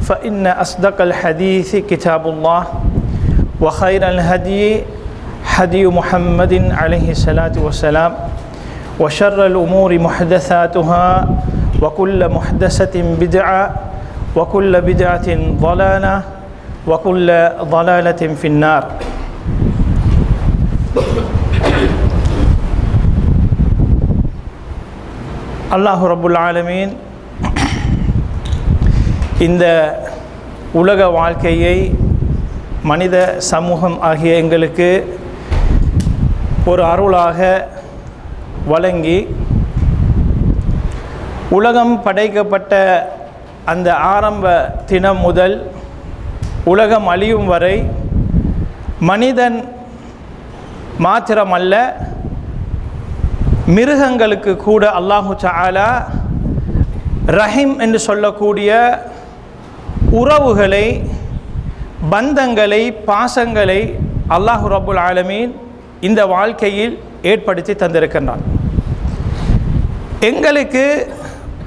فإن أصدق الحديث كتاب الله وخير الهدي هدي محمد عليه الصلاة والسلام وشر الأمور محدثاتها وكل محدثة بدعة وكل بدعة ضلالة وكل ضلالة في النار. الله رب العالمين இந்த உலக வாழ்க்கையை மனித சமூகம் ஆகிய எங்களுக்கு ஒரு அருளாக வழங்கி உலகம் படைக்கப்பட்ட அந்த ஆரம்ப தினம் முதல் உலகம் அழியும் வரை மனிதன் மாத்திரமல்ல மிருகங்களுக்கு கூட அல்லாஹு சாலா ரஹீம் என்று சொல்லக்கூடிய உறவுகளை பந்தங்களை பாசங்களை அல்லாஹு ரபுல் ஆலமீன் இந்த வாழ்க்கையில் ஏற்படுத்தி தந்திருக்கின்றான். எங்களுக்கு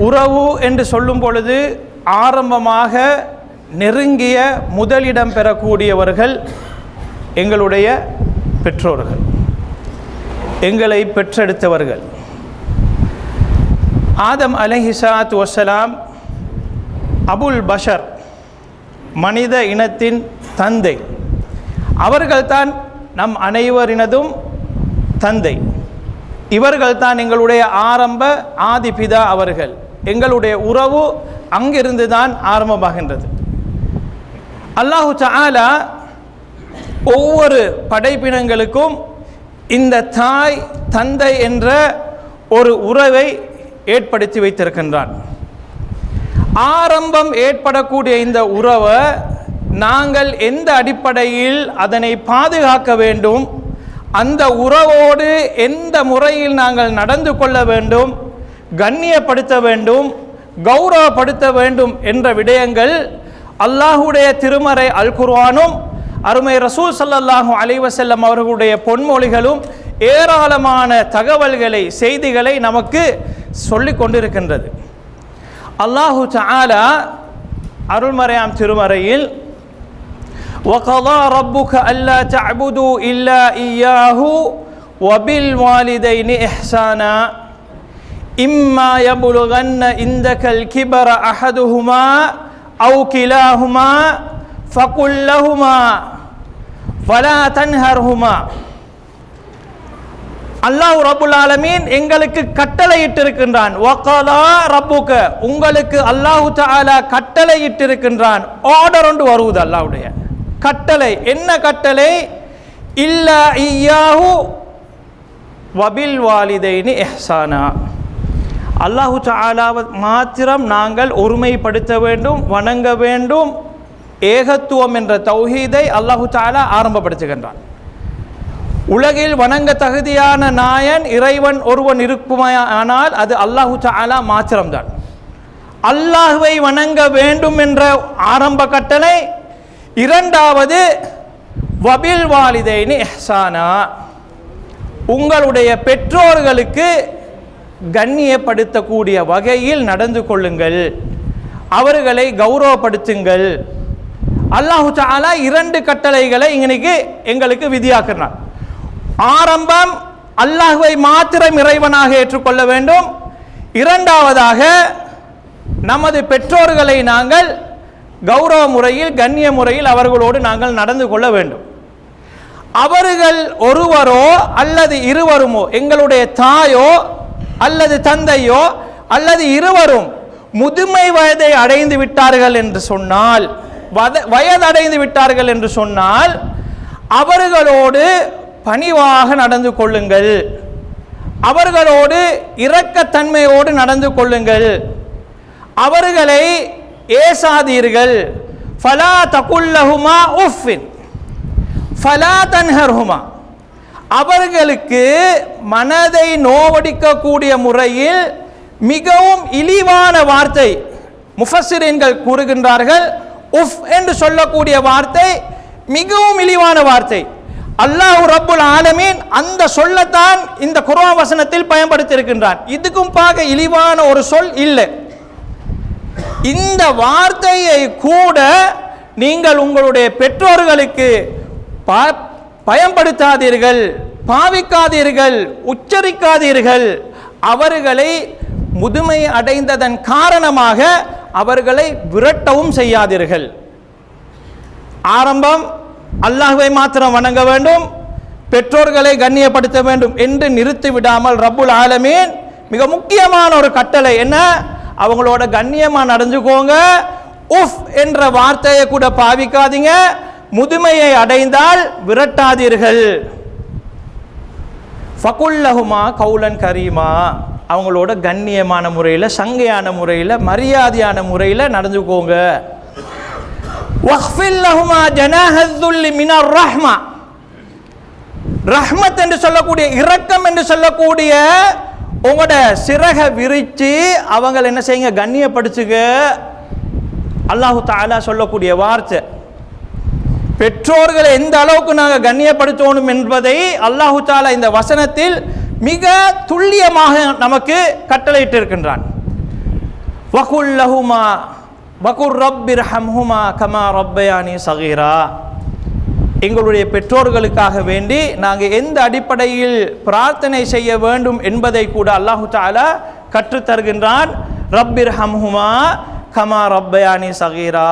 உறவு என்று சொல்லும் பொழுது ஆரம்பமாக நெருங்கிய முதலிடம் பெறக்கூடியவர்கள் எங்களுடைய பெற்றோர்கள் எங்களை பெற்றெடுத்தவர்கள். ஆதம் அலஹிசாத் வசலாம் அபுல் பஷர் மனித இனத்தின் தந்தை. அவர்கள்தான் நம் அனைவரினதும் தந்தை. இவர்கள்தான் எங்களுடைய ஆரம்ப ஆதிபிதா அவர்கள். எங்களுடைய உறவு அங்கிருந்து தான் ஆரம்பமாகின்றது. அல்லாஹு சாலா ஒவ்வொரு படைப்பினங்களுக்கும் இந்த தாய் தந்தை என்ற ஒரு உறவை ஏற்படுத்தி வைத்திருக்கின்றான். ஆரம்பம் ஏற்படக்கூடிய இந்த உறவை நாங்கள் எந்த அடிப்படையில் அதனை பாதுகாக்க வேண்டும் அந்த உறவோடு எந்த முறையில் நாங்கள் நடந்து கொள்ள வேண்டும் கண்ணியப்படுத்த வேண்டும் கௌரவப்படுத்த வேண்டும் என்ற விடயங்கள் அல்லாஹுடைய திருமறை அல் குர்வானும் அருமை ரசூல் சல்லல்லாஹூ அலைவசல்லம் அவர்களுடைய பொன்மொழிகளும் ஏராளமான தகவல்களை செய்திகளை நமக்கு சொல்லிக் கொண்டிருக்கின்றது. அல்லாஹு தாலா அருள்மறையாம் திருமறையில் وقضى ربك ألا تعبدوا إلا إياه وبالوالدين إحسانا إما يبلغن عندك الكبر أحدهما أو كلاهما فقل لهما فلا تنهرهما அல்லாஹ் ரபுல் ஆலமீன் எங்களுக்கு கட்டளை இட்டிருக்கின்றான் வக்கலா ரப்புக்க உங்களுக்கு அல்லாஹு தாலா கட்டளை ஆர்டர் ஒன்று வருவது அல்லாவுடைய கட்டளை என்ன கட்டளை? இல்ல ஐயாஹு வபில் வாலிதைனி எஹ்சானா அல்லாஹு தாலாவை மாத்திரம் நாங்கள் ஒருமைப்படுத்த வேண்டும் வணங்க வேண்டும் ஏகத்துவம் என்ற தௌஹீதை அல்லாஹு தாலா ஆரம்பப்படுத்துகின்றான். உலகில் வணங்க தகுதியான நாயன் இறைவன் ஒருவன் இருக்குமையானால் அது அல்லாஹு சாலா மாத்திரம்தான். அல்லாஹுவை வணங்க வேண்டும் என்ற ஆரம்ப கட்டளை. இரண்டாவது வபில் வாலிதைனு எஹ்சானா உங்களுடைய பெற்றோர்களுக்கு கண்ணியப்படுத்தக்கூடிய வகையில் நடந்து கொள்ளுங்கள். அவர்களை கௌரவப்படுத்துங்கள். அல்லாஹு சாலா இரண்டு கட்டளைகளை இன்னைக்கு எங்களுக்கு விதியாக்குறான். ஆரம்பம் அல்லாஹுவை மாத்திரம் இறைவனாக ஏற்றுக்கொள்ள வேண்டும். இரண்டாவதாக நமது பெற்றோர்களை நாங்கள் கௌரவ முறையில் கண்ணிய முறையில் அவர்களோடு நாங்கள் நடந்து கொள்ள வேண்டும். அவர்கள் ஒருவரோ அல்லது இருவருமோ எங்களுடைய தாயோ அல்லது தந்தையோ அல்லது இருவரும் முதுமை வயதை அடைந்து விட்டார்கள் என்று சொன்னால் வத- வயதடைந்து விட்டார்கள் என்று சொன்னால் அவர்களோடு பணிவாக நடந்து கொள்ளுங்கள். அவர்களோடு இரக்கத்தன்மையோடு நடந்து கொள்ளுங்கள். அவர்களை ஏசாதீர்கள். ஃபலா தகுல்லஹுமா உஃபின் ஃபலா தன்ஹர்ஹுமா. அவர்களுக்கு மனதை நோவடிக்கக்கூடிய முறையில் மிகவும் இழிவான வார்த்தை முஃபசிரீன்கள் கூறுகின்றார்கள். உஃப் என்று சொல்லக்கூடிய வார்த்தை மிகவும் இழிவான வார்த்தை. அல்லாஹ் ரப்புல் ஆலமீன் அந்த சொல்லத்தான் இந்த குர்ஆன் வசனத்தில் பயன்படுத்தியிருக்கின்றான். இதுக்கும் பார்க்க இழிவான ஒரு சொல் இல்லை. இந்த வார்த்தையை கூட நீங்கள் உங்களுடைய பெற்றோர்களுக்கு ப- பயன்படுத்தாதீர்கள் பாவிக்காதீர்கள் உச்சரிக்காதீர்கள். அவர்களை முதுமை அடைந்ததன் காரணமாக அவர்களை விரட்டவும் செய்யாதீர்கள். ஆரம்பம் அல்லாஹுவை மாத்திரம் வணங்க வேண்டும் பெற்றோர்களை கண்ணியப்படுத்த வேண்டும் என்று நிறுத்தி விடாமல் ரப்புல் ஆலமீன் மிக முக்கியமான ஒரு கட்டளை என்ன? அவங்களோட கண்ணியமா நடந்துக்கோங்க. உஃப் என்ற வார்த்தையை கூட பாவிக்காதீங்க. முதுமையை அடைந்தால் விரட்டாதீர்கள். ஃபகுல்லஹுமா கவுலன் கரீமா. அவங்களோட கண்ணியமான முறையில் சங்கையான முறையில் மரியாதையான முறையில் நடந்துக்கோங்க. வஹ்ஃபில் லஹுமா ஜனாஹத்துல்லி மினர் ரஹ்மா ரஹ்மத் என்று சொல்லக்கூடிய இரக்கம் என்று சொல்லக்கூடிய உங்களோட சிறக விரிச்சு அவங்களை என்ன செய்யுங்க? கண்ணியப்படுத்துங்க. அல்லாஹு தாலா சொல்லக்கூடிய வார்த்தை. பெற்றோர்களை எந்த அளவுக்கு நாங்கள் கண்ணியப்படுத்தணும் என்பதை அல்லாஹு தாலா இந்த வசனத்தில் மிக துல்லியமாக நமக்கு கட்டளையிட்டு இருக்கின்றான் வகுல் லஹுமா வகுர் ரப்பிர் ஹம்ஹுமா கமா ரப்பயானி சகீரா. எங்களுடைய பெற்றோர்களுக்காக வேண்டி நாங்கள் எந்த அடிப்படையில் பிரார்த்தனை செய்ய வேண்டும் என்பதை கூட அல்லாஹு தாலா கற்றுத் தருகின்றான். ரப்பிர் ஹம்ஹுமா கமா ரப்பயானி சகீரா.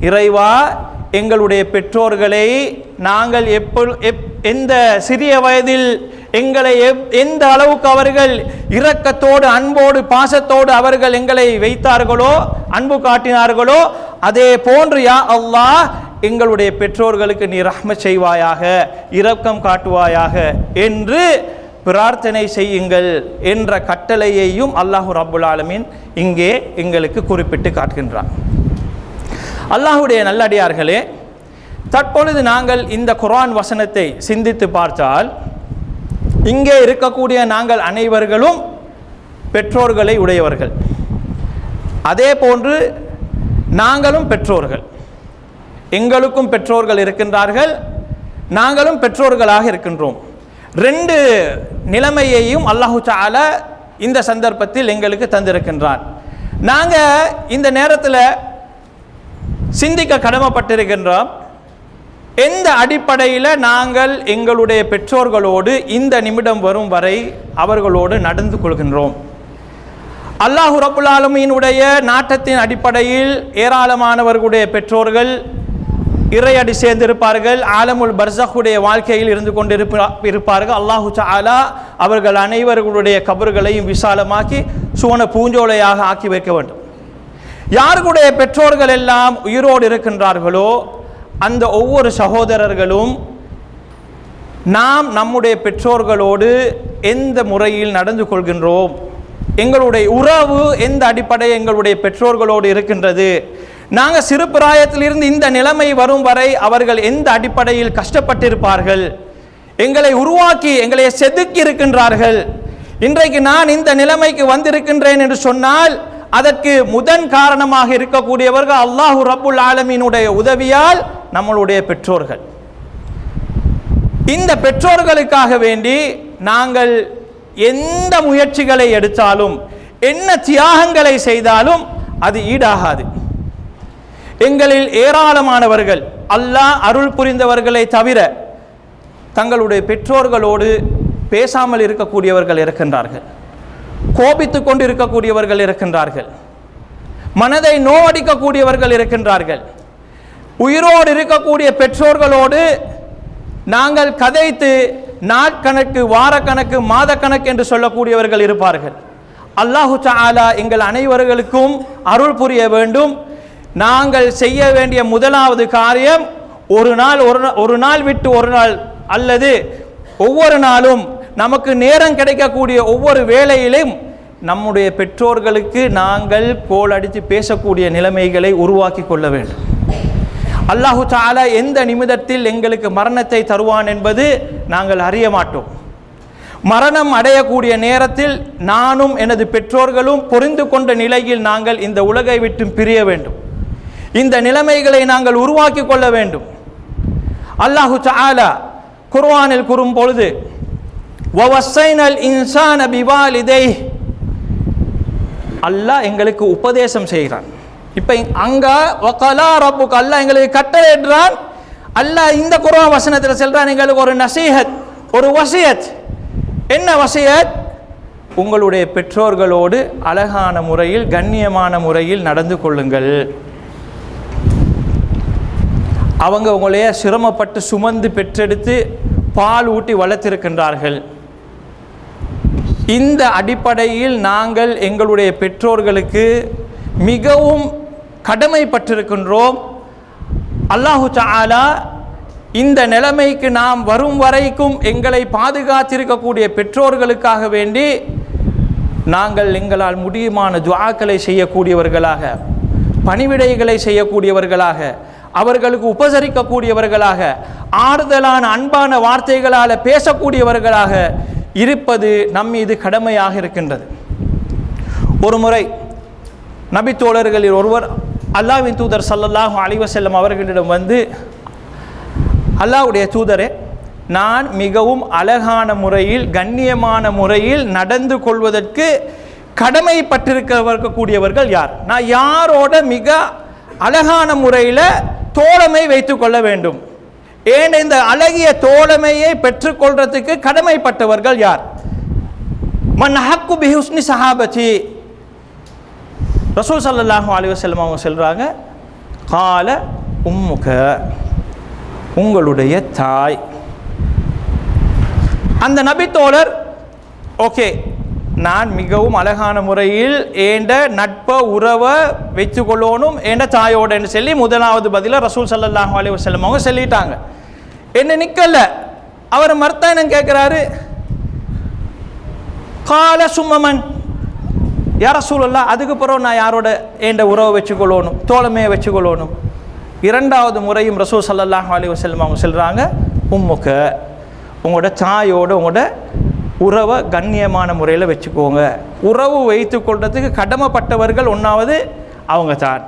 இறைவா எங்களுடைய பெற்றோர்களை நாங்கள் எப்போ எப் எந்த சிறிய வயதில் எங்களை எப்- எந்த அளவுக்கு அவர்கள் இரக்கத்தோடு அன்போடு பாசத்தோடு அவர்கள் எங்களை வைத்தார்களோ அன்பு காட்டினார்களோ அதே போன்று யா அல்லாஹ் எங்களுடைய பெற்றோர்களுக்கு நீ ரஹ்ம செய்வாயாக இரக்கம் காட்டுவாயாக என்று பிரார்த்தனை செய்யுங்கள் என்ற கட்டளையையும் அல்லாஹு ரபுல் ஆலமின் இங்கே எங்களுக்கு குறிப்பிட்டு காட்டுகின்றான். அல்லாஹுடைய நல்லடியார்களே தற்பொழுது நாங்கள் இந்த குரான் வசனத்தை சிந்தித்து பார்த்தால் இங்கே இருக்கக்கூடிய நாங்கள் அனைவர்களும் பெற்றோர்களை உடையவர்கள். அதே போன்று நாங்களும் பெற்றோர்கள். எங்களுக்கும் பெற்றோர்கள் இருக்கின்றார்கள் நாங்களும் பெற்றோர்களாக இருக்கின்றோம். ரெண்டு நிலைமையையும் அல்லாஹு தஆலா இந்த சந்தர்ப்பத்தில் எங்களுக்கு தந்திருக்கின்றான். நாங்கள் இந்த நேரத்தில் சிந்திக்க கடமைப்பட்டிருக்கின்றோம். எந்த அடிப்படையில் நாங்கள் எங்களுடைய பெற்றோர்களோடு இந்த நிமிடம் வரும் வரை அவர்களோடு நடந்து கொள்கின்றோம்? அல்லாஹு ரப்புல் ஆலமீனுடைய நாட்டத்தின் அடிப்படையில் ஏராளமானவர்களுடைய பெற்றோர்கள் இறையடி சேர்ந்திருப்பார்கள் ஆலமுல் பர்சஹுடைய வாழ்க்கையில் இருந்து கொண்டிருப்பா இருப்பார்கள். அல்லாஹு சாலா அவர்கள் அனைவர்களுடைய கபர்களையும் விசாலமாக்கி சுவன பூஞ்சோலையாக ஆக்கி வைக்க வேண்டும். யாருடைய பெற்றோர்கள் எல்லாம் உயிரோடு இருக்கின்றார்களோ அந்த ஒவ்வொரு சகோதரர்களும் நாம் நம்முடைய பெற்றோர்களோடு எந்த முறையில் நடந்து கொள்கின்றோம்? எங்களுடைய உறவு எந்த அடிப்படை எங்களுடைய பெற்றோர்களோடு இருக்கின்றது? நாங்கள் சிறு பிராயத்திலிருந்து இந்த நிலைமை வரும் வரை அவர்கள் எந்த அடிப்படையில் கஷ்டப்பட்டிருப்பார்கள்? எங்களை உருவாக்கி எங்களை செதுக்கி இருக்கின்றார்கள். இன்றைக்கு நான் இந்த நிலைமைக்கு வந்திருக்கின்றேன் என்று சொன்னால் அதற்கு முதன் காரணமாக இருக்கக்கூடியவர்கள் அல்லாஹு ரபுல் ஆலமீனுடைய உதவியால் நம்மளுடைய பெற்றோர்கள். இந்த பெற்றோர்களுக்காக வேண்டி நாங்கள் எந்த முயற்சிகளை எடுத்தாலும் என்ன தியாகங்களை செய்தாலும் அது ஈடாகாது. எங்களில் ஏராளமானவர்கள் அல்லாஹ் அருள் புரிந்தவர்களை தவிர தங்களுடைய பெற்றோர்களோடு பேசாமல் இருக்கக்கூடியவர்கள் இருக்கின்றார்கள். கோபித்துக் கொண்டு இருக்கக்கூடியவர்கள் இருக்கின்றார்கள். மனதை நோவடிக்கக்கூடியவர்கள் இருக்கின்றார்கள். உயிரோடு இருக்கக்கூடிய பெற்றோர்களோடு நாங்கள் கதைத்து நாட்கணக்கு வாரக்கணக்கு மாதக்கணக்கு என்று சொல்லக்கூடியவர்கள் இருப்பார்கள். அல்லாஹு சாலா எங்கள் அனைவர்களுக்கும் அருள் புரிய வேண்டும். நாங்கள் செய்ய வேண்டிய முதலாவது காரியம் ஒரு நாள் ஒரு ஒரு நாள் விட்டு ஒரு நாள் அல்லது ஒவ்வொரு நாளும் நமக்கு நேரம் கிடைக்கக்கூடிய ஒவ்வொரு வேளையிலும் நம்முடைய பெற்றோர்களுக்கு நாங்கள் கோல் அடித்து பேசக்கூடிய நிலைமைகளை உருவாக்கி கொள்ள வேண்டும். அல்லாஹு தாலா எந்த நிமிடத்தில் எங்களுக்கு மரணத்தை தருவான் என்பது நாங்கள் அறிய மாட்டோம். மரணம் அடையக்கூடிய நேரத்தில் நானும் எனது பெற்றோர்களும் புரிந்து கொண்ட நிலையில் நாங்கள் இந்த உலகை விட்டு பிரிய வேண்டும். இந்த நிலைமைகளை நாங்கள் உருவாக்கி கொள்ள வேண்டும். அல்லாஹு சாலா குர்வானில் கூறும் பொழுது வவஸ்ஸைனல் இன்சான பிவாலிதைஹ். அல்லாஹ் எங்களுக்கு உபதேசம் செய்கிறான். இப்போ அங்க வகலா ரப்புக்கு அல்லாஹ் எங்களுக்கு கட்டளையிடுறான் அல்லாஹ் இந்த குரான் வசனத்தில் செல்றான் எங்களுக்கு ஒரு நசீஹத் ஒரு வசியத். என்ன வசியத்? உங்களுடைய பெற்றோர்களோடு அழகான முறையில் கண்ணியமான முறையில் நடந்து கொள்ளுங்கள். அவங்க உங்களைய சிரமப்பட்டு சுமந்து பெற்றெடுத்து பால் ஊட்டி வளர்த்திருக்கின்றார்கள். இந்த அடிப்படையில் நாங்கள் எங்களுடைய பெற்றோர்களுக்கு மிகவும் கடமைப்பட்டிருக்கின்றோம். அல்லாஹு சாலா இந்த நிலைமைக்கு நாம் வரும் வரைக்கும் எங்களை பாதுகாத்திருக்கக்கூடிய பெற்றோர்களுக்காக வேண்டி நாங்கள் எங்களால் முடியுமான துவாக்களை செய்யக்கூடியவர்களாக பணிவிடைகளை செய்யக்கூடியவர்களாக அவர்களுக்கு உபசரிக்கக்கூடியவர்களாக ஆறுதலான அன்பான வார்த்தைகளால் பேசக்கூடியவர்களாக இருப்பது நம் மீது கடமையாக இருக்கின்றது. ஒரு முறை ஒருவர் அல்லாவின் தூதர் சல்லல்லாஹும் அலிவசல்லம் அவர்களிடம் வந்து அல்லாஹ்வுடைய தூதரே நான் மிகவும் அழகான முறையில் கண்ணியமான முறையில் நடந்து கொள்வதற்கு கடமைப்பட்டிருக்கக்கூடியவர்கள் யார்? நான் யாரோட மிக அழகான முறையில் தோழமை வைத்து கொள்ள வேண்டும். ஏன் இந்த அழகிய தோழமையை பெற்றுக்கொள்றதுக்கு கடமைப்பட்டவர்கள் யார்? மன் ஹக்கு பிஹுஸ்னி சஹாபதி ரசூல் சல்லாஹூ அலிவசல்லம் அவங்க சொல்கிறாங்க கால உம்முக உங்களுடைய தாய். அந்த நபித்தோழர் ஓகே நான் மிகவும் அழகான முறையில் ஏண்ட நட்ப உறவை வச்சுக்கொள்ளணும் ஏண்ட தாயோடன்னு சொல்லி முதலாவது பதிலாக ரசூல் சல்லாஹூ அலைஹி வஸல்லம் அவங்க சொல்லிட்டாங்க. என்ன நிக்கல? அவர் மர்த்தானம் கேட்குறாரு கால சும்மமன் யார சூழல்லா அதுக்கு பிறகு நான் யாரோட ஏண்ட உறவை வச்சுக்கொள்ளணும் தோழமையை வச்சுக்கொள்ளணும்? இரண்டாவது முறையும் ரசூ சல்லாஹ் அலி வசல்லம் அவங்க சொல்கிறாங்க உம்முக்க உங்களோட தாயோட உங்களோட உறவை கண்ணியமான முறையில் வச்சுக்கோங்க. உறவு வைத்து கொள்றதுக்கு கடமைப்பட்டவர்கள் ஒன்றாவது அவங்க தான்.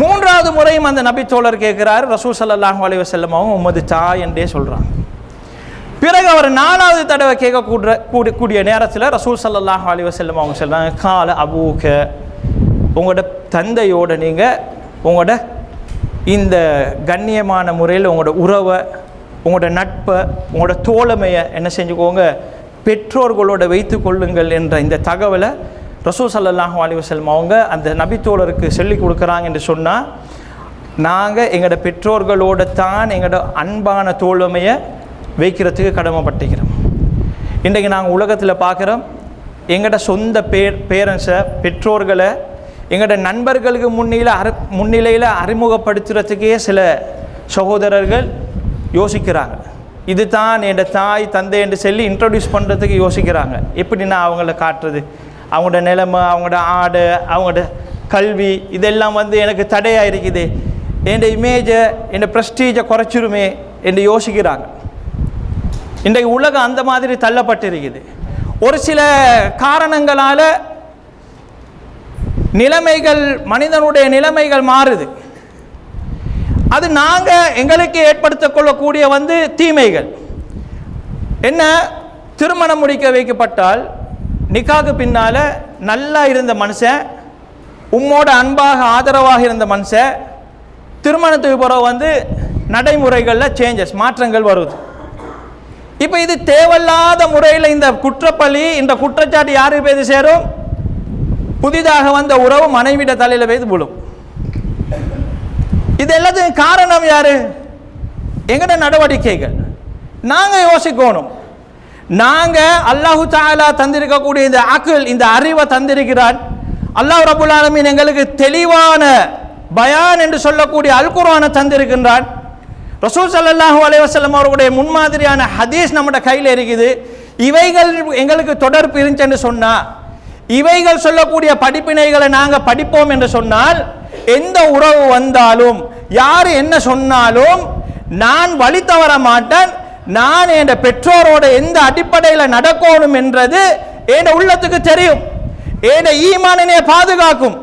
மூன்றாவது முறையும் அந்த நபி தோழர் கேட்குறாரு ரசூ ஸல்லல்லாஹு அலி வசல்லம் அவங்க உமது தாய் என்றே சொல்கிறாங்க பிறகு அவர் நாலாவது தடவை கேட்கக்கூட கூடி- கூடிய நேரத்தில் ரசூல் சல்லாஹ் அலி வசல்லம் அவங்க சொல்கிறாங்க கால அபூக உங்களோட தந்தையோட நீங்கள் உங்களோட இந்த கண்ணியமான முறையில் உங்களோட உறவை உங்களோட நட்பை உங்களோட தோழமையை என்ன செஞ்சுக்கோங்க பெற்றோர்களோட வைத்து கொள்ளுங்கள் என்ற இந்த தகவலை ரசூல் ஸல்லல்லாஹு அலி வசல்லம் அவங்க அந்த நபித்தோழருக்கு சொல்லி கொடுக்குறாங்க என்று சொன்னால் நாங்கள் எங்களோட பெற்றோர்களோட தான் எங்களோட அன்பான தோழமையை வைக்கிறதுக்கு கடமைப்பட்டுக்கிறோம் இன்றைக்கு நாங்கள் உலகத்தில் பார்க்குறோம் எங்களோட சொந்த பேர் பேரண்ட்ஸை பெற்றோர்களை எங்களோட நண்பர்களுக்கு முன்னில அறி முன்னிலையில் அறிமுகப்படுத்துகிறதுக்கே சில சகோதரர்கள் யோசிக்கிறாங்க. இது தான் என் தாய் தந்தை என்று சொல்லி இன்ட்ரடியூஸ் பண்ணுறதுக்கு யோசிக்கிறாங்க. எப்படி நான் அவங்கள காட்டுறது? அவங்களோட நிலைமை அவங்களோட ஆடு அவங்களோட கல்வி இதெல்லாம் வந்து எனக்கு தடையாக இருக்குது. என் இமேஜை என் ப்ரெஸ்டீஜை குறைச்சிருமே என்று யோசிக்கிறாங்க. இன்றைக்கு உலகம் அந்த மாதிரி தள்ளப்பட்டிருக்குது. ஒரு சில காரணங்களால் நிலைமைகள் மனிதனுடைய நிலைமைகள் மாறுது. அது நாங்கள் எங்களுக்கு ஏற்படுத்திக்கொள்ளக்கூடிய வந்து தீமைகள். என்ன? திருமணம் முடிக்க வைக்கப்பட்டால் நிக்காக்கு பின்னால் நல்லா இருந்த மனுஷன் உம்மோட அன்பாக ஆதரவாக இருந்த மனுஷன் திருமணத்துக்கு பிறகு வந்து நடைமுறைகளில் சேஞ்சஸ் மாற்றங்கள் வருது. இப்போ இது தேவையில்லாத முறையில் இந்த குற்றப்பழி இந்த குற்றச்சாட்டு யாருக்கு போய் சேரும்? புதிதாக வந்த உறவு மனைவிட தலையில் போய் விழும். இது எல்லாத்துக்கும் காரணம் யாரு? எங்கட நடவடிக்கைகள். நாங்க யோசிக்கணும். நாங்க அல்லாஹு தாலா தந்திருக்கக்கூடிய இந்த அக்குல் இந்த அறிவை தந்திருக்கிறான் அல்லாஹ் ரபுல் ஆலமின் எங்களுக்கு தெளிவான பயான் என்று சொல்லக்கூடிய அல்குரானை தந்திருக்கின்றான் ரசூல் ஸல்லல்லாஹு அலைவாசல்லம் வஸல்லம் அவர்களுடைய முன்மாதிரியான ஹதீஸ் நம்மட கையில் இருக்குது இவைகள் எங்களுக்கு தொடர்பு இருந்துச்சுன்னு சொன்னால் இவைகள் சொல்லக்கூடிய படிப்பினைகளை நாங்கள் படிப்போம் என்று சொன்னால் எந்த உறவு வந்தாலும் யார் என்ன சொன்னாலும் நான் வழி தவற மாட்டேன் நான் என் பெற்றோரோட எந்த அடிப்படையில் நடக்கணும் என்றது என் உள்ளத்துக்கு தெரியும் என் ஈமானனே பாதுகாக்கும்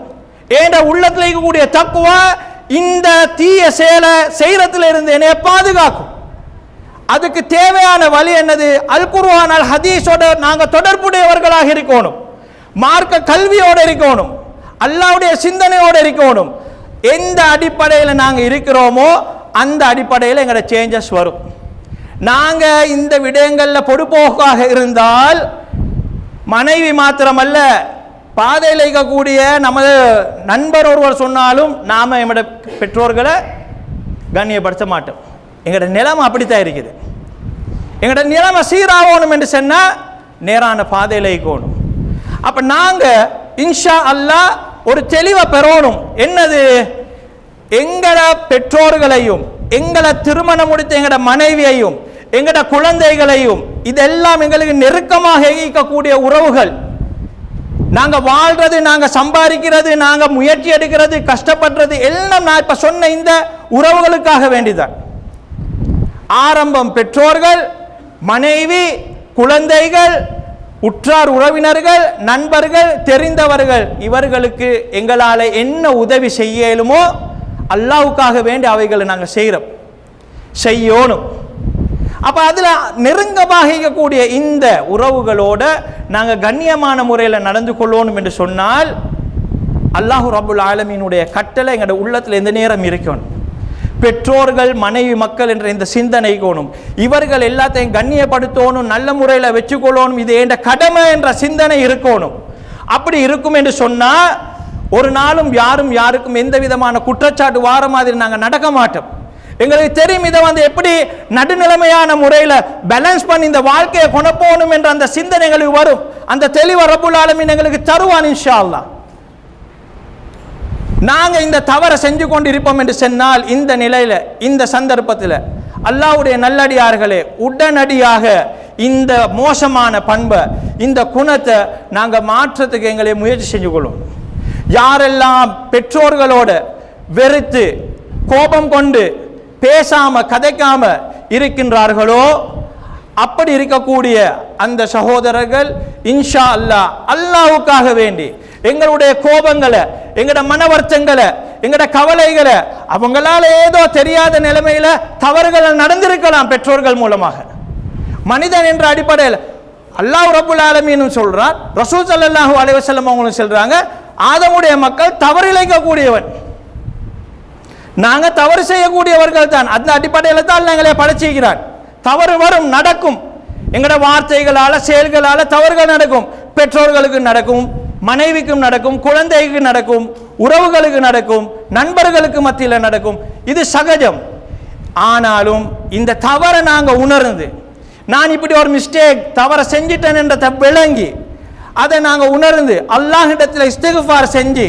என் உள்ளத்தில் இருக்கக்கூடிய தக்குவா இந்த தீய செயலை செய்கிறதுல இருந்து என்னைய பாதுகாக்கும். அதுக்கு தேவையான வழி என்னது? அல் குர்ஆன் அல் ஹதீஸோட நாங்கள் தொடர்புடையவர்களாக இருக்கணும். மார்க்க கல்வியோடு இருக்கணும். அல்லாவுடைய சிந்தனையோடு இருக்கணும். எந்த அடிப்படையில் நாங்கள் இருக்கிறோமோ அந்த அடிப்படையில் எங்களோட சேஞ்சஸ் வரும். நாங்கள் இந்த விடயங்களில் பொடுபோக்காக இருந்தால் மனைவி மாத்திரமல்ல பாதையில் இருக்கக்கூடிய நமது நண்பர் ஒருவர் சொன்னாலும் நாம் எங்களோட பெற்றோர்களை கண்ணியப்படுத்த மாட்டோம். எங்களோட நிலைமை அப்படித்தான் இருக்குது. எங்களோட நிலைமை சீராகணும் என்று சொன்னால் நேரான பாதையில் இருக்கணும். அப்போ நாங்கள் இன்ஷா அல்லாஹ் ஒரு தெளிவை பெறணும். என்னது? எங்களோட பெற்றோர்களையும் எங்களை திருமணம் முடித்த எங்களோட மனைவியையும் எங்களோட குழந்தைகளையும் இதெல்லாம் எங்களுக்கு நெருக்கமாக இருக்கக்கூடிய உறவுகள் நாங்கள் வாழ்றது நாங்கள் சம்பாதிக்கிறது நாங்கள் முயற்சி எடுக்கிறது கஷ்டப்படுறது எல்லாம் நான் இப்போ சொன்ன இந்த உறவுகளுக்காக வேண்டிதான். ஆரம்பம் பெற்றோர்கள் மனைவி குழந்தைகள் உற்றார் உறவினர்கள் நண்பர்கள் தெரிந்தவர்கள் இவர்களுக்கு எங்களால் என்ன உதவி செய்யலுமோ அல்லாவுக்காக வேண்டி அவைகளை நாங்கள் செய்கிறோம் செய்யணும். அப்போ அதில் நெருங்கமாக இருக்கக்கூடிய இந்த உறவுகளோட நாங்கள் கண்ணியமான முறையில் நடந்து கொள்ளணும் என்று சொன்னால் அல்லாஹு ரபுல் ஆலமீனுடைய கட்டளை எங்களோட உள்ளத்தில் எந்த நேரம் இருக்கணும்? பெற்றோர்கள் மனைவி மக்கள் என்ற இந்த சிந்தனை கோணும். இவர்கள் எல்லாத்தையும் கண்ணியப்படுத்தணும் நல்ல முறையில் வச்சுக்கொள்ளணும் இது என்ற கடமை என்ற சிந்தனை இருக்கணும். அப்படி இருக்கும் என்று சொன்னால் ஒரு நாளும் யாரும் யாருக்கும் எந்த விதமான குற்றச்சாட்டு வார மாதிரி நாங்கள் நடக்க மாட்டோம். எங்களுக்கு தெரியும் இதை வந்து எப்படி நடுநிலைமையான முறையில் பேலன்ஸ் பண்ணி இந்த வாழ்க்கையை கொணப்போகணும் என்ற அந்த சிந்தனைகளுக்கு வரும். அந்த தெளிவு ரபுல் ஆலமின் எங்களுக்கு தருவான் இன்ஷா அல்லா நாங்கள் இந்த தவறை செஞ்சு கொண்டு இருப்போம் என்று சொன்னால் இந்த நிலையில் இந்த சந்தர்ப்பத்தில் அல்லாவுடைய நல்லடியார்களே உடனடியாக இந்த மோசமான பண்பை இந்த குணத்தை நாங்கள் மாற்றத்துக்கு எங்களை முயற்சி செஞ்சு கொள்ளும். யாரெல்லாம் பெற்றோர்களோட வெறுத்து கோபம் கொண்டு பேசாம கதைக்காம இருக்கின்றார்களோ அப்படி இருக்கக்கூடிய அந்த சகோதரர்கள் இன்ஷா அல்லாஹ் அல்லாஹ்வுக்காக வேண்டி எங்களுடைய கோபங்களை எங்களோட மன வருத்தங்களை எங்களோட கவலைகளை அவங்களால ஏதோ தெரியாத நிலைமையில தவறுகள் நடந்திருக்கலாம் பெற்றோர்கள் மூலமாக. மனிதன் என்ற அடிப்படையில் அல்லாஹ் ரபுல் ஆலமீனும் சொல்றார் ரசூல் சல்லாஹூ அலைவசல்லம் அவங்களும் சொல்றாங்க ஆதமுடைய மக்கள் தவறிழைக்கக்கூடியவன். நாங்கள் தவறு செய்யக்கூடியவர்கள் தான் அந்த அடிப்படையில் தான் நாங்களே படைச்சிக்கிறார் தவறு வரும் நடக்கும். எங்களோட வார்த்தைகளால் செயல்களால் தவறுகள் நடக்கும். பெற்றோர்களுக்கு நடக்கும் மனைவிக்கும் நடக்கும் குழந்தைக்கு நடக்கும் உறவுகளுக்கு நடக்கும் நண்பர்களுக்கு மத்தியில் நடக்கும். இது சகஜம். ஆனாலும் இந்த தவறை நாங்கள் உணர்ந்து நான் இப்படி ஒரு மிஸ்டேக் தவறை செஞ்சிட்டேன் என்ற விளங்கி அதை நாங்கள் உணர்ந்து அல்லாஹிடத்தில் இஸ்திகுஃபார் செஞ்சு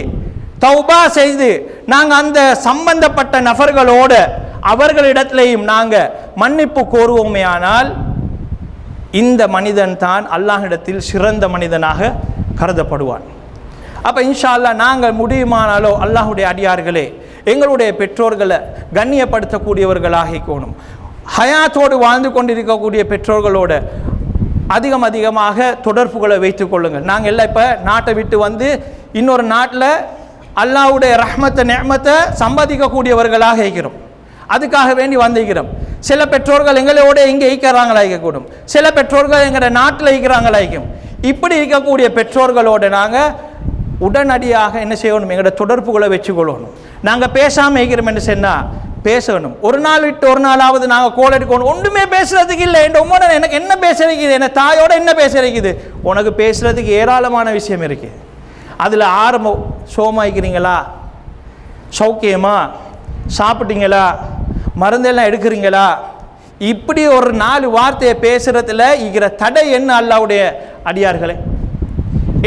தௌபா செய்து நாங்கள் அந்த சம்பந்தப்பட்ட நபர்களோட அவர்களிடத்திலையும் நாங்கள் மன்னிப்பு கோருவோமே ஆனால் இந்த மனிதன் தான் அல்லாஹிடத்தில் சிறந்த மனிதனாக கருதப்படுவான். அப்போ இன்ஷா அல்லாஹ் நாங்கள் முடியுமானாலோ அல்லாஹுடைய அடியார்களே எங்களுடைய பெற்றோர்களை கண்ணியப்படுத்தக்கூடியவர்களாகிக்கோணும். ஹயாத்தோடு வாழ்ந்து கொண்டிருக்கக்கூடிய பெற்றோர்களோட அதிகம் அதிகமாக தொடர்புகளை வைத்துக் கொள்ளுங்கள். நாங்கள் எல்லாம் இப்போ நாட்டை விட்டு வந்து இன்னொரு நாட்டில் அல்லாஹ்வுடைய ரஹ்மத்தை நேமத்தை சம்பாதிக்கக்கூடியவர்களாக இருக்கிறோம். அதுக்காக வேண்டி வந்திருக்கிறோம். சில பெற்றோர்கள் எங்களோட இங்கே ஈக்கிறாங்களா இருக்கக்கூடும் சில பெற்றோர்கள் எங்களோட நாட்டில் ஈக்கிறாங்களா இருக்கும் இப்படி இருக்கக்கூடிய பெற்றோர்களோட நாங்கள் உடனடியாக என்ன செய்யணும்? எங்களோட தொடர்புகளை வச்சுக்கொள்ளணும். நாங்கள் பேசாமல் இருக்கிறோம் என்று சொன்னால் பேசணும். ஒரு நாள் விட்டு ஒரு நாளாவது நாங்கள் கோல் எடுக்கணும். ஒன்றுமே பேசுறதுக்கு இல்லை. என் உம்மோட எனக்கு என்ன பேசுறதுக்குது என் தாயோட என்ன பேசுறதுக்குது உனக்கு பேசுறதுக்கு ஏராளமான விஷயம் இருக்குது அதில் ஆரம்பம் சோமாய்க்கிறீங்களா? சௌக்கியமா? சாப்பிட்டீங்களா? மருந்தெல்லாம் எடுக்கிறீங்களா? இப்படி ஒரு நாலு வார்த்தையை பேசுகிறதுல இருக்கிற தடை என்ன அல்லாவுடைய அடியார்களே?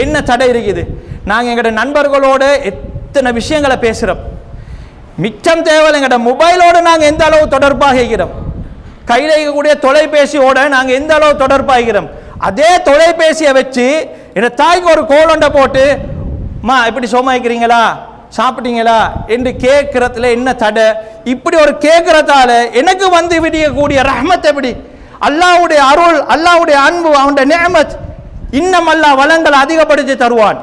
என்ன தடை இருக்குது? நாங்கள் எங்களோட நண்பர்களோட எத்தனை விஷயங்களை பேசுகிறோம் மிச்சம் தேவை எங்களோட மொபைலோடு நாங்கள் எந்த அளவு தொடர்பாக இருக்கிறோம்? கையில் இருக்கக்கூடிய தொலைபேசியோட நாங்கள் எந்த அளவு தொடர்பாகிறோம் அதே தொலைபேசியை வச்சு என் தாய்க்கு ஒரு கோலண்டை போட்டு மா இப்படி சோமாய்க்கிறீங்களா? சாப்பிட்டீங்களா? என்று கேட்கறதுல என்ன தடை? இப்படி ஒரு கேட்கறதால எனக்கு வந்து விடியக்கூடிய ரஹ்மத் எப்படி? அல்லாவுடைய அருள் அல்லாவுடைய அன்பு அவனுடைய நேமத் இன்னும் அல்லாஹ் வளங்களை அதிகப்படுத்தி தருவான்.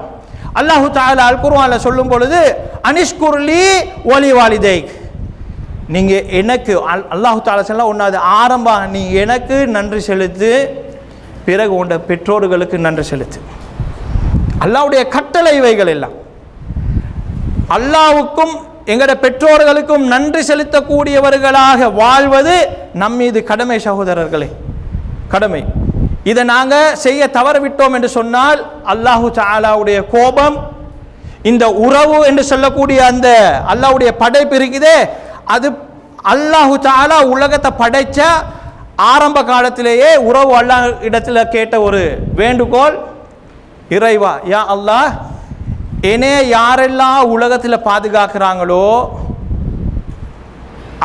அல்லாஹு தாலா அல் குர்ஆன்ல சொல்லும் பொழுது அனிஷ்குர்லி ஒலி வாலிதைக் நீங்க எனக்கு அல்- அல்லாஹு தாலா சொல்ல ஒன்றாவது ஆரம்பம் நீ எனக்கு நன்றி செலுத்து பிறகு உண்ட பெற்றோர்களுக்கு நன்றி செலுத்து. அல்லாவுடைய கட்டளை இவைகள் எல்லாம். அல்லாவுக்கும் எங்கட பெற்றோர்களுக்கும் நன்றி செலுத்தக்கூடியவர்களாக வாழ்வது நம் மீது கடமை சகோதரர்களே. கடமை. இதை நாங்கள் செய்ய தவறவிட்டோம் என்று சொன்னால் அல்லாஹு சாலாவுடைய கோபம் இந்த உறவு என்று சொல்லக்கூடிய அந்த அல்லாஹ்வுடைய படைப்பு இருக்குதே அது அல்லாஹு சாலா உலகத்தை படைச்ச ஆரம்ப காலத்திலேயே உறவு அல்லாஹ் இடத்துல கேட்ட ஒரு வேண்டுகோள் இறைவா யா அல்லாஹ் என்னே யாரெல்லாம் உலகத்தில் பாதுகாக்கிறாங்களோ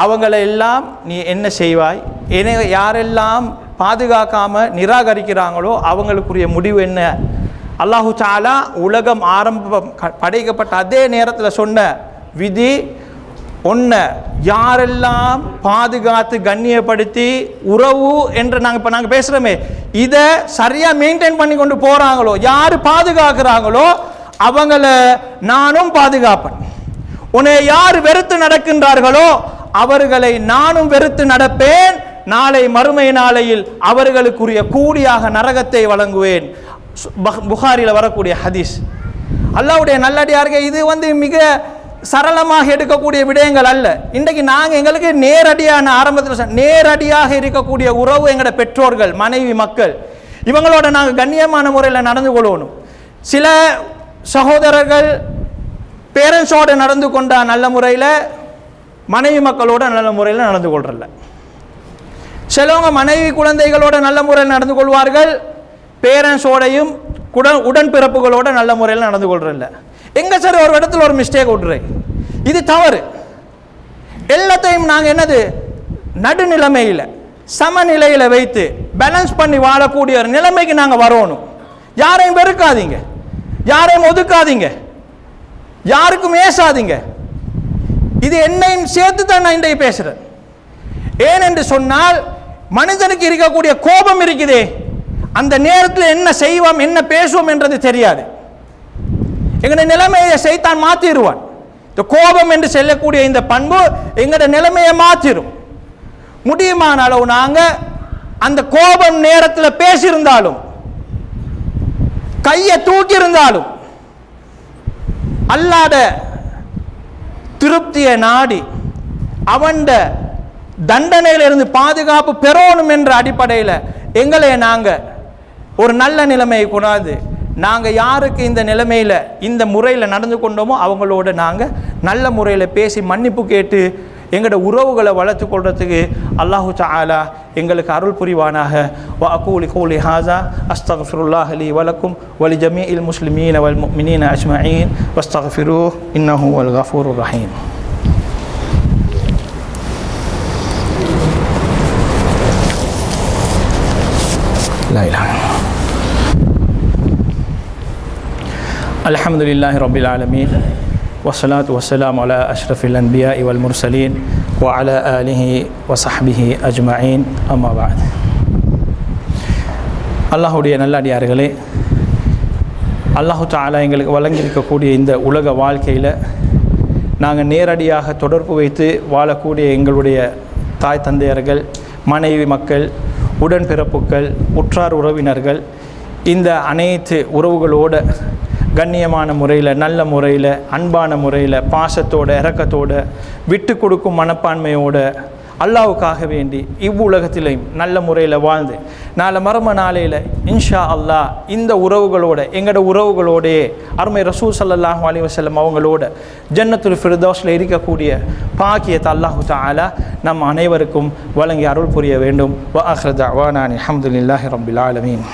அவங்களை எல்லாம் நீ என்ன செய்வாய்? என்னை யாரெல்லாம் பாதுகாக்காமல் நிராகரிக்கிறாங்களோ அவங்களுக்குரிய முடிவு என்ன? அல்லாஹு சாலா உலகம் ஆரம்பம் படைக்கப்பட்ட அதே நேரத்தில் சொன்ன விதி ஒன்று யாரெல்லாம் பாதுகாத்து கண்ணியப்படுத்தி உறவு என்று நாங்கள் இப்போ நாங்கள் பேசுகிறோமே இதை சரியாக மெயின்டைன் பண்ணி கொண்டு போகிறாங்களோ யார் பாதுகாக்கிறாங்களோ அவங்கள நானும் பாதுகாப்பேன். உன்னை யார் வெறுத்து நடக்கின்றார்களோ அவர்களை நானும் வெறுத்து நடப்பேன். நாளை மறுமை நாளையில் அவர்களுக்குரிய கூலியாக நரகத்தை வழங்குவேன். சு- வரக்கூடிய ஹதீஸ். அல்லாவுடைய நல்லடியார்கள் இது வந்து மிக சரளமாக எடுக்கக்கூடிய விடயங்கள் அல்ல. இன்றைக்கு நாங்கள் எங்களுக்கு நேரடியான ஆரம்பத்தில் நேரடியாக இருக்கக்கூடிய உறவு எங்களோட பெற்றோர்கள் மனைவி மக்கள் இவங்களோட நாங்கள் கண்ணியமான முறையில் நடந்து கொள்ளணும். சில சகோதரர்கள் பேரண்ட்ஸோடு நடந்து கொண்டா நல்ல முறையில் மனைவி மக்களோட நல்ல முறையில் நடந்து கொள்றல சிலவங்க மனைவி குழந்தைகளோட நல்ல முறையில் நடந்து கொள்வார்கள் பேரண்ட்ஸோடையும் உடன் உடன்பிறப்புகளோட நல்ல முறையில் நடந்து கொள்றதில்லை எங்கே சார் ஒரு இடத்துல ஒரு மிஸ்டேக் விட்றேன் இது தவறு. எல்லாத்தையும் நாங்கள் என்னது? நடுநிலைமையில் சமநிலையில் வைத்து பேலன்ஸ் பண்ணி வாழக்கூடிய ஒரு நிலைமைக்கு நாங்கள் வரணும். யாரையும் வெறுக்காதீங்க. யாரையும் ஒதுக்காதீங்க. யாருக்கும் ஏசாதீங்க. இது என்னையும் சேர்த்து தான் நான் இன்றைக்கு பேசுகிறேன் ஏனென்று சொன்னால் மனிதனுக்கு இருக்கக்கூடிய கோபம் இருக்குதே. அந்த நேரத்தில் என்ன செய்வோம் என்ன பேசுவோம் என்றது தெரியாது. எங்களுடைய நிலைமையை செய்தான் மாற்றிடுவான் இந்த கோபம் என்று சொல்லக்கூடிய இந்த பண்பு எங்களுடைய நிலைமையை மாற்றிடும் முடியுமான அளவு நாங்கள் அந்த கோபம் நேரத்தில் பேசியிருந்தாலும் கையை தூக்கியிருந்தாலும் அல்லாத திருப்தியை நாடி அவன்ட தண்டனையிலிருந்து பாதுகாப்பு பெறணும் என்ற அடிப்படையில் எங்களை நாங்கள் ஒரு நல்ல நிலைமையை கொண்டாந்து நாங்கள் யாருக்கு இந்த நிலைமையில் இந்த முறையில் நடந்து கொண்டோமோ அவங்களோட நாங்கள் நல்ல முறையில் பேசி மன்னிப்பு கேட்டு எங்களோட உறவுகளை வளர்த்து கொள்றதுக்கு அல்லாஹு தஆலா எங்களுக்கு அருள் புரிவானாக வ அகூலி கௌலி ஹாசா அஸ்தக்ஃபிருல்லாஹ் லி வலக்கும் வலி ஜமீஇல் முஸ்லிமீன வல் முஃமினீன அஜ்மஈன் வஸ்தக்ஃபிரூஹ் இன்னஹு வல் கஃபூருர் ரஹீம் لا إله அலமதுல்லாஹி ரபில் ஆலமீன் வசலாத் வசலாம் அலா அஷ்ரஃபில் அன்பியா இவல் முர்சலீன் வ அல அலிஹி வசஹபிஹி அஜ்மாயின் அம்மாபாத் அல்லாஹுடைய நல்லடியார்களே அல்லாஹு தாலா எங்களுக்கு வழங்கியிருக்கக்கூடிய இந்த உலக வாழ்க்கையில் நாங்கள் நேரடியாக தொடர்பு வைத்து வாழக்கூடிய எங்களுடைய தாய் தந்தையர்கள் மனைவி மக்கள் உடன்பிறப்புகள் உற்றார் உறவினர்கள் இந்த அனைத்து உறவுகளோடு கண்ணியமான முறையில் நல்ல முறையில் அன்பான முறையில் பாசத்தோட இரக்கத்தோட விட்டு கொடுக்கும் மனப்பான்மையோட அல்லாவுக்காக வேண்டி இவ்வுலகத்திலையும் நல்ல முறையில் வாழ்ந்து நாளை மர்ம நாளையில் இன்ஷா அல்லாஹ் இந்த உறவுகளோட எங்களோட உறவுகளோடையே அருமை ரசூல் சல்லாஹ் அலைஹி அவங்களோட ஜன்னத்துல் ஃபிர்தோஸில் இருக்கக்கூடிய பாக்கியத்தை அல்லாஹு தாலா நம் அனைவருக்கும் வழங்கி அருள் புரிய வேண்டும். வ ஆஹிரு நானி அஹமதுல்லாஹி ரப்பில் ஆலமீன்.